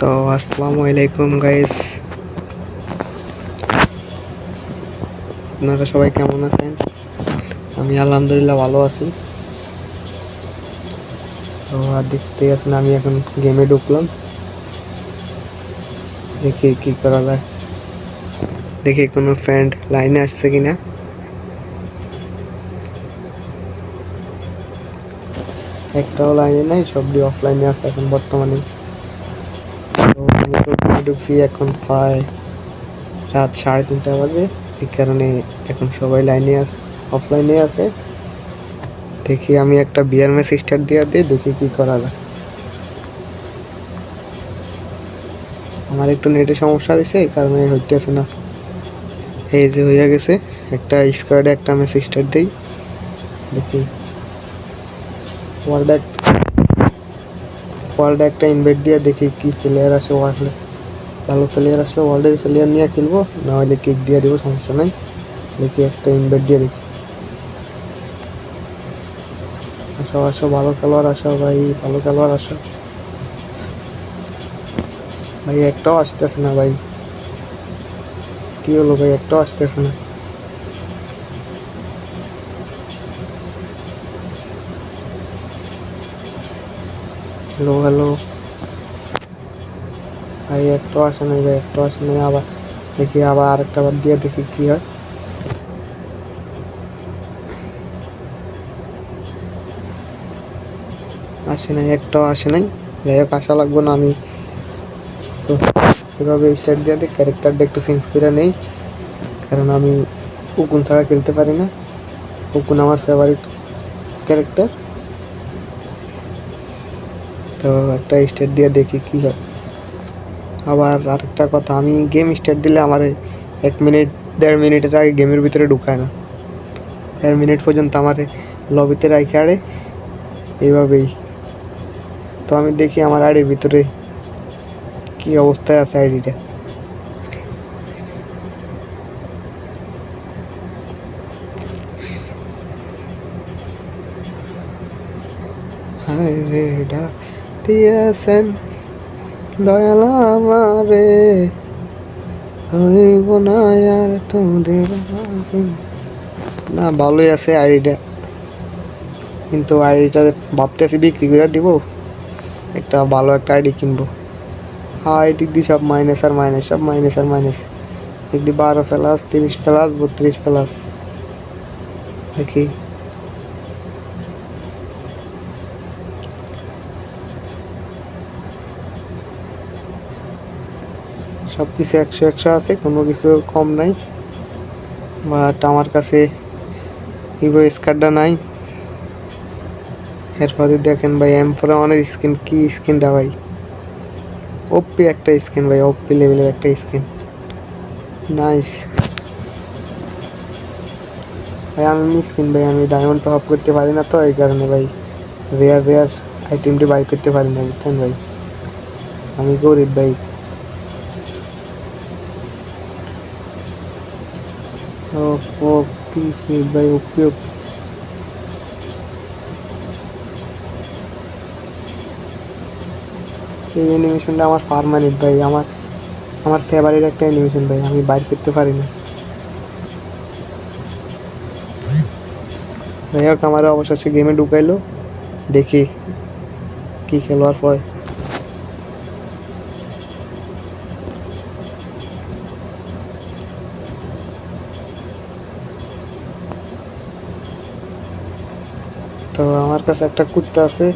তো, আসসালামু আলাইকুম গাইস আপনারা সবাই কেমন আছেন? আমি আলহামদুলিল্লাহ ভালো আছি। তো, আর দেখতে আছেন, আমি এখন গেমে ঢুকলাম। দেখি কি করা যায়। দেখি কোনো ফ্রেন্ড লাইনে আসছে কিনা। একটাও লাইনে নাই সবটি অফলাইনে আছে এখন বর্তমানে। ঢুকছি এখন প্রায় রাত সাড়ে তিনটা বাজে। এই কারণে এখন সবাই লাইনে আছে অফলাইনে আছে। দেখি আমি একটা বিয়ার ম্যাচ স্টার্ট দিয়ে দিই, দেখি কি করা যায়। আমার একটু নেটে সমস্যা হয়েছে, এই কারণে হইতেছে না। এই যে হইয়া গেছে, একটা স্কোয়াডে একটা ম্যাচ স্টার্ট দিই। দেখি। ওয়ার্ল্ড ওয়ার্ল্ডে একটা ইনভাইট দিয়ে দেখি কি প্লেয়ার আসে ওয়ার্ল্ডে ভালো প্লেয়ার আসলে ওয়ার্ল্ডের প্লেয়ার নিয়ে খেলব, না হলে কিক দিয়ে দিব, সমস্যা নাই। দেখি একটা ইনভাইট দিয়ে দেখি। আসো আসো, ভালো খেলোয়াড় আসো ভাই, ভালো খেলোয়াড় আসো। ভাই, একটাও আসতেছে না ভাই। কি হলো ভাই, একটাও আসতেছে না। হ্যালো হ্যালো ভাই একটু আসে নাই ভাই একটু আসে নাই আবার দেখি আবার আরেকটা বার দিয়ে দেখি কি হয়। আসে নাই একটাও আসে নাই। যাই হোক আসা লাগবো না আমি। So, এভাবে স্টার্ট দিয়ে দিই ক্যারেক্টারটা একটু চেঞ্জ করে নেই। কারণ আমি উকুন ছাড়া খেলতে পারি না। উকুন আমার ফেভারিট ক্যারেক্টার তো একটা স্টার্ট দিয়ে দেখি কি হয়। আবার আরেকটা কথা, আমি গেম স্টার্ট দিলে আমার এক মিনিট, দেড় মিনিটের আগে গেমের ভিতরে ঢুকায় না। দেড় মিনিট পর্যন্ত আমার লবিতে রাখে আড়ে এইভাবেই। তো আমি দেখি আমার আড়ির ভিতরে কি অবস্থায় আছে আইডিটা। হায় রে ডাক দিয়েছেন দয়াল আমারে হইব না আর তোদের না, ভালোই আছে আইডিটা। কিন্তু আইডিটা ভাবতেছি বিক্রি করে দিব। একটা ভালো একটা আইডি কিনবো। হ্যাঁ এই দিক দিয়ে সব মাইনাস আর মাইনাস সব মাইনাস আর মাইনাস দিক দিয়ে বারো প্লাস, তিরিশ প্লাস, বত্রিশ প্লাস। দেখি। সব কিছু একশো একশো আছে, কোনো কিছু কম নাই। বাট আমার কাছে ইভো স্কারটা নাই। এরপরে দেখেন ভাই এম ফোর অনেক স্কিন কি স্কিনটা ভাই? ওপি একটা স্কিন ভাই ওপি লেভেলের একটা স্কিন নাইস ভাই, আমি স্কিন ভাই, আমি ডায়মন্ড টপ করতে পারি না তো, এই কারণে ভাই রেয়ার রেয়ার আইটেমটি বাই করতে পারি না, বুঝছেন ভাই? আমি গরিব ভাই। ওপি ওপি এই অ্যানিমেশনটা আমার পারমানেন্ট ভাই, আমার আমার ফেভারিট একটা অ্যানিমেশন ভাই, আমি বাইর করতে পারি না। যাই হোক আমার অবশেষে গেমে ঢুকাইলো, দেখি কি খেলোয়ার পরে তো আমার কাছে একটা কুত্তা আছে।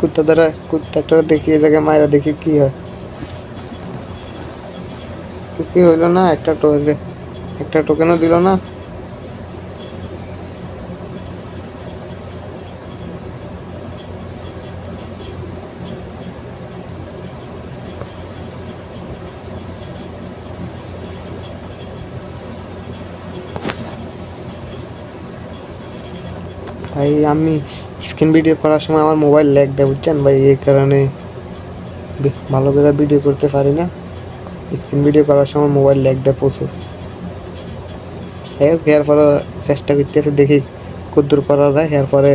কুত্তা দ্বারা কুত্তাটা দেখি এ জায়গায় মায়েরা দেখি কি হয়। কিছু হইল না একটা টোকেন একটা টোকেনও দিল না। ভাই, আমি স্ক্রিন ভিডিও করার সময় আমার মোবাইল ল্যাগ দেয়, বুঝছেন? ভাই, এই কারণে ভালো করে ভিডিও করতে পারি না। স্ক্রিন ভিডিও করার সময় মোবাইল ল্যাগ দেয় প্রচুর। এর পরে চেষ্টা করতে করতেছে দেখি কদ্দূর করা যায়। এরপরে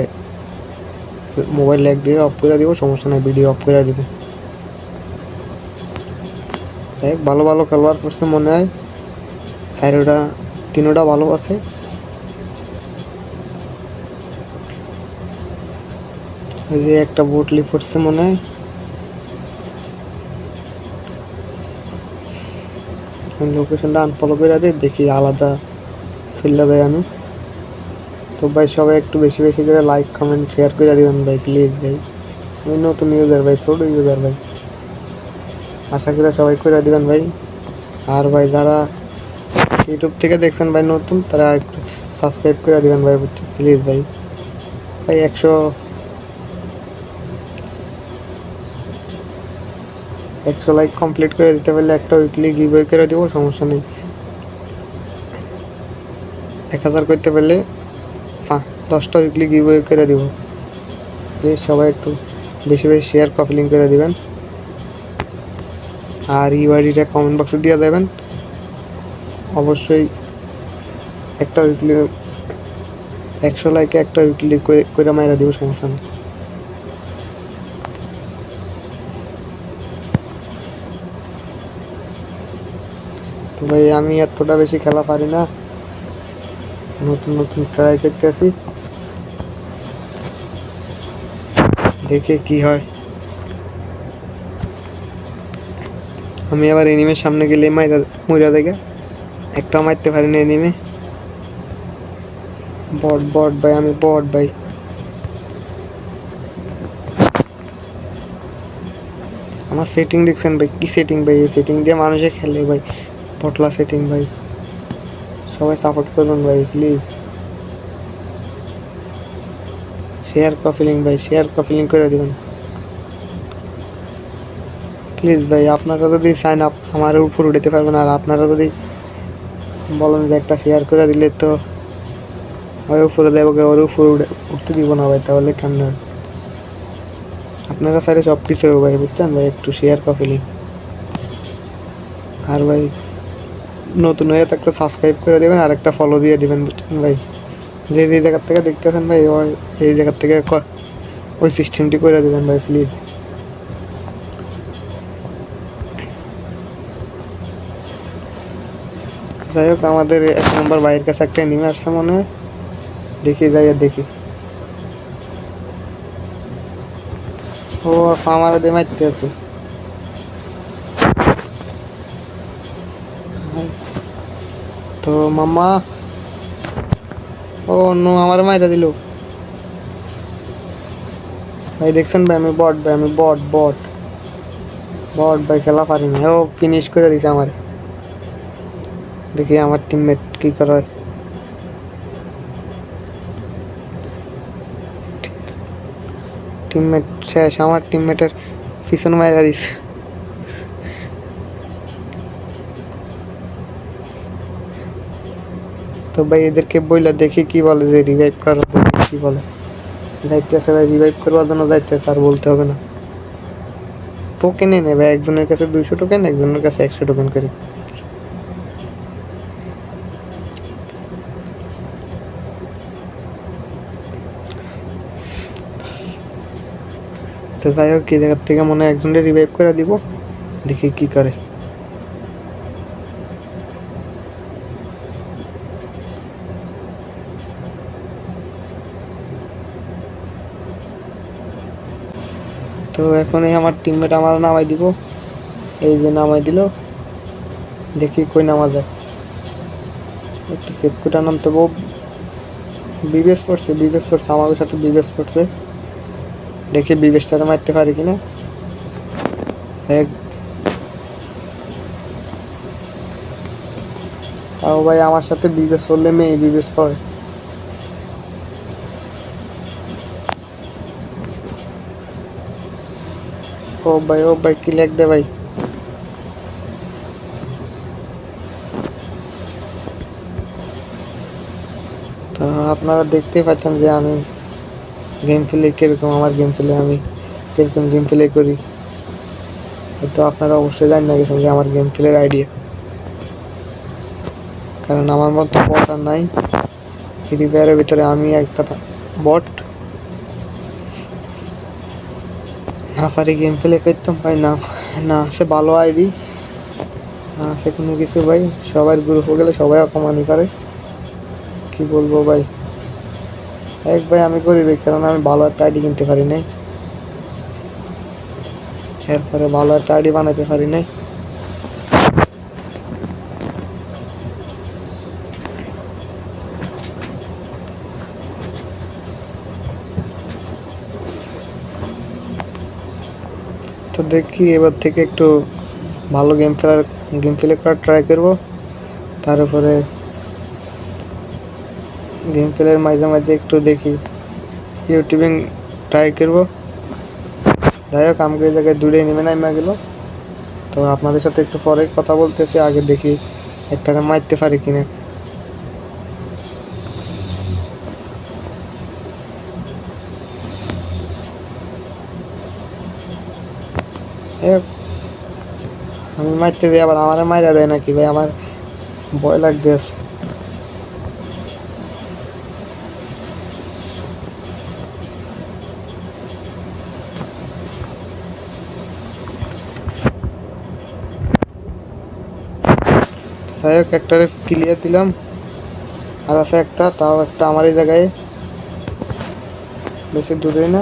মোবাইল ল্যাগ দিয়ে অফ করে দিব, সমস্যা নাই ভিডিও অফ করে দিব। দেখ ভালো ভালো খেলোয়াড় পড়ছে মনে হয়। চারোটা, তিনোটা ভালো আছে। ওই যে একটা বোটলি পড়ছে মনে হয়। লোকেশনটা আনফলো করে দিই, দেখি আলাদা চলে দেয় আমি। তো ভাই, সবাই একটু বেশি বেশি করে লাইক কমেন্ট শেয়ার করে দিবেন ভাই প্লিজ ভাই। আমি নতুন ইউজার ভাই, ছোট ইউজার ভাই। আশা করি সবাই করে দিবেন ভাই। আর ভাই, যারা ইউটিউব থেকে দেখছেন ভাই, নতুন, তারা সাবস্ক্রাইব করে দিবেন ভাই প্লিজ ভাই। ভাই, একশো একশো লাইক কমপ্লিট করে দিতে পারলে একটা উইকলি গিভ করে দেবো, সমস্যা নেই। এক হাজার করতে পারলে দশটা উইকলি গিভ করে দেবো। প্লিজ সবাই একটু বেশি বেশি শেয়ার লিঙ্ক করে দিবেন। আর ইউআইডিটা কমেন্ট বক্সে দিয়ে দেবেন। অবশ্যই একটা উইকলি একশো লাইকে একটা উইকলি করে মাইরা দিব, সমস্যা নেই। ভাই, আমি এতটা বেশি খেলা পারি না। নতুন নতুন ট্রাই করতেছি। দেখে কি হয়। আমি আবার এনিমের সামনে গেলে মাইরা, মইরা দেখে। একটাও মারতে পারি না এনিমে বট বট ভাই, আমি বট ভাই। আমার সেটিং দেখছেন ভাই, কি সেটিং ভাই? এই সেটিং দিয়ে মানুষে খেলে ভাই। পটলা সেটিং ভাই। সবাই সাপোর্ট করুন ভাই প্লিজ শেয়ার কফিলিং ভাই শেয়ার কফিলিং করে দিবেন। প্লিজ ভাই, আপনারা যদি সাইন আপ আমার উপর উঠাতে পারবেন, আর আপনারা যদি বলেন যে একটা শেয়ার করে দিলে তো ওই উপরে দেবো ওর উপরে উঠে, উঠতে দিব না ভাই, তাহলে কেমন? আপনারা সাইডে সব কিছু ভাই, বুঝছেন ভাই, একটু শেয়ার কফিলিং আর ভাই নতুন হয়ে থাকলে সাবস্ক্রাইব করে দেবেন আর একটা ফলো দিয়ে দিবেন বুঝছেন ভাই। যে যে জায়গার থেকে দেখতেছেন ভাই, ওই, এই জায়গার থেকে ওই সিস্টেমটি করে দেবেন ভাই প্লিজ যাই হোক, আমাদের এক নম্বর ভাইয়ের কাছে একটা নেমে আসছে মনে হয়। দেখি, যাই আর দেখি। ও, আমার দিয়ে মারতে আছে। তো মাম্মা, ও নো, আমার মাইরা দিল। ভাই, দেখছেন ভাই, আমি বট, ভাই, আমি বট বট। বট, ভাই, খেলা পারি না ও ফিনিশ করে দিছে আমার। দেখি আমার টিমমেট কি করে। টিমমেট শেষ, আমার টিমমেটের পিছন মাইরা দিছে। তো ভাই এদেরকে বইলা দেখি কি বলে যে রিভাইভ করো কি বলে। যাইতেছে ভাই রিভাইভ করবার জন্য যাইতেছে, আর বলতে হবে না। টোকেনে নেবে একজনের কাছে দুইশো টোকেন একজনের কাছে একশো টোকেন করে। তো যাই হোক এই জায়গার থেকে মনে হয় একজনের রিভাইভ করে দিব, দেখি কি করে। তো এখন এই আমার টিমমেট আমার নামাই দিব। এই যে নামাই দিল। দেখি কই নামা যায়। একটু সেভ করে নামতে বো বিবেশ পড়ছে বিবেশ পড়ছে আমার সাথে বিবেশ পড়ছে দেখি বিবেশটারে মারতে পারি কিনা। এক। তাও ভাই, আমার সাথে বিবেশ করলে মেয়ে বিবেশ পড়ে ও ভাই ও ভাই কি লেখ দে ভাই তো আপনারা দেখতেই পাচ্ছেন যে আমি গেম প্লে কীরকম আমার গেম প্লে আমি কীরকম গেম প্লে করি তো আপনারা অবশ্যই জানেন গেছেন যে আমার গেম প্লের আইডিয়া কারণ আমার মতো বট আর নাই ফ্রি ফায়ারের ভিতরে আমি একটা বট না পারি গেম প্লে করতাম, ভাই, না না সে ভালো আইডি, না সে কোনো কিছু, ভাই, সবার গ্রুপ গেলে সবাই অপমানি করে। কি বলব, ভাই? এক ভাই আমি গরিব কারণ আমি ভালো একটা আইডি কিনতে পারি নাই। এরপরে ভালো একটা আইডি বানাতে পারি নাই। দেখি, এবার থেকে একটু ভালো গেম খেলার গেম প্লে করার ট্রাই করব। তার উপরে গেম প্লের মাঝে মাঝে একটু দেখি ইউটিউবিং ট্রাই করব। যাই হোক, আমাকে এই জায়গায় দূরে নেমে নামা গেল। তো আপনাদের সাথে একটু পরে কথা বলতেছি, আগে দেখি একটা মারতে পারি কিনা। মারতে যাই আবার আমার মাইরা দেয় নাকি ভাই আমার ভয় লাগতেছে যাই হোক একটা ক্লিয়ার দিলাম আর আছে একটা তাও একটা আমার এই জায়গায় বেশি দূরে না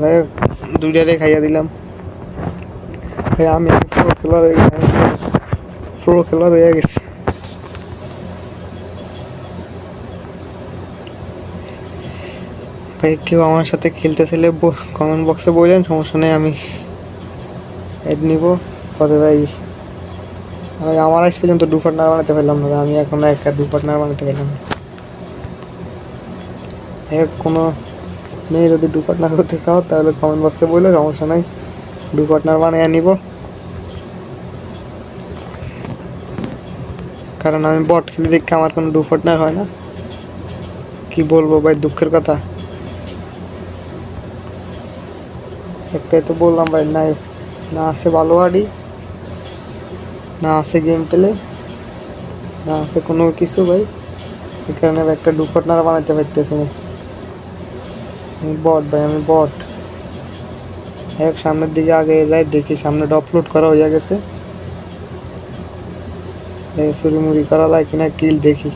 যাই হোক দুইটারে খাইয়া দিলাম। আমি প্রো খেলার হয়ে গেছে ভাই, কেউ আমার সাথে খেলতে চাইলে কমেন্ট বক্সে বললেন সমস্যা নেই, আমি এড নিব। পরে ভাই ভাই, আমার আজ পর্যন্ত দু পার্টনার বানাতে পারলাম না আমি এখন একটা দু পার্টনার বানাতে পারলাম না। কোনো মেয়ে যদি দু পার্টনার করতে চাও, তাহলে কমেন্ট বক্সে বললে সমস্যা নাই। দু পার্টনার বানিয়ে নিব। কারণ আমি বট খেলে দেখে আমার কোনো দু পার্টনার হয় না। কি বলব ভাই, দুঃখের কথা। একটাই তো বললাম ভাই, নাই, না আছে ভালো আডি না আছে গেম প্লে না আছে কোনো কিছু ভাই। এই কারণে একটা ডু পার্টনার বানাতে পারতেছি না। বট ভাই আমি বট এক সামনের দিকে আগে যাই দেখি সামনে আপলোড করা হয়ে গেছে চুরি মুড়ি করা যায় কিনা কিল দেখি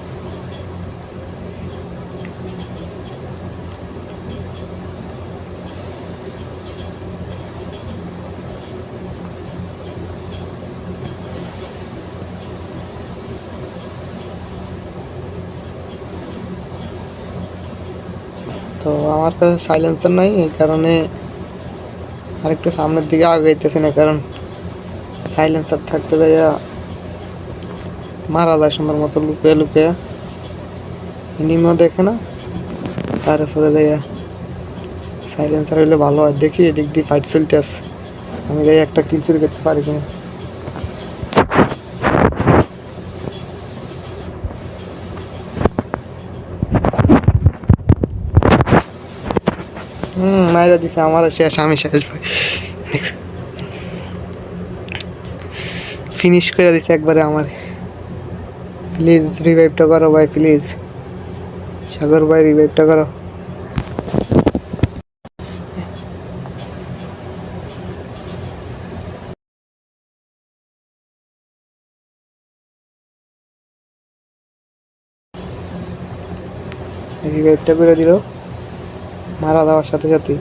তো আমার কাছে সাইলেন্সার নাই, এই কারণে আরেকটু সামনের দিকে আগাইতেছি না, কারণ সাইলেন্সার থাকতে যাইয়া মারা যায় সুন্দর মতো লুকিয়ে লুকিয়ে। এনিমিও দেখে না, তারপরে যাইয়া সাইলেন্সার হইলে ভালো হয়। দেখি এদিক দিয়ে ফাইট চলতে আসে আমি যাই একটা কিল চুরি করতে পারি কিনা। হুম, মাইরা দিছে আমার শেষ, আমি শেষ ভাই। ফিনিশ করে দিছে একবারে আমার। প্লিজ রিভাইভটা করো ভাই প্লিজ সাগর ভাই রিভাইভটা করো। রিভাইভটা করে দিল। মারা দেওয়ার সাথে সাথে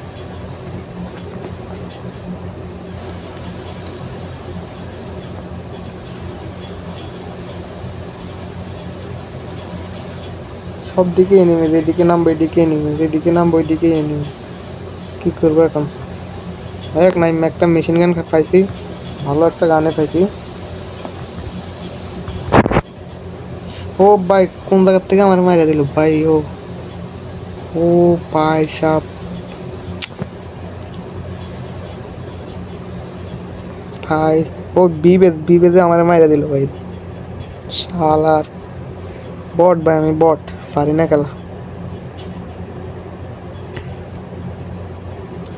সব দিকে এনিমি, যেদিকে নামবো এদিকে এনিমি, যেদিকে নামবো ওইদিকে এনিমি। কি করব এখন? এক নাই একটা মেশিন গান পাইছি ভালো একটা গানে পাইছি ও ভাই, কোন জায়গার থেকে আমার মারা দিল? ভাই, ও ও ভাই সাপ ভাই ও বিবেজ বিবেজে আমার মাইরা দিল ভাই। শালার। বট ভাই, আমি বট পারি না খেলা।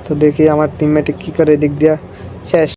তো দেখি আমার টিমমেটে কি করে এদিক দিয়া শেষ।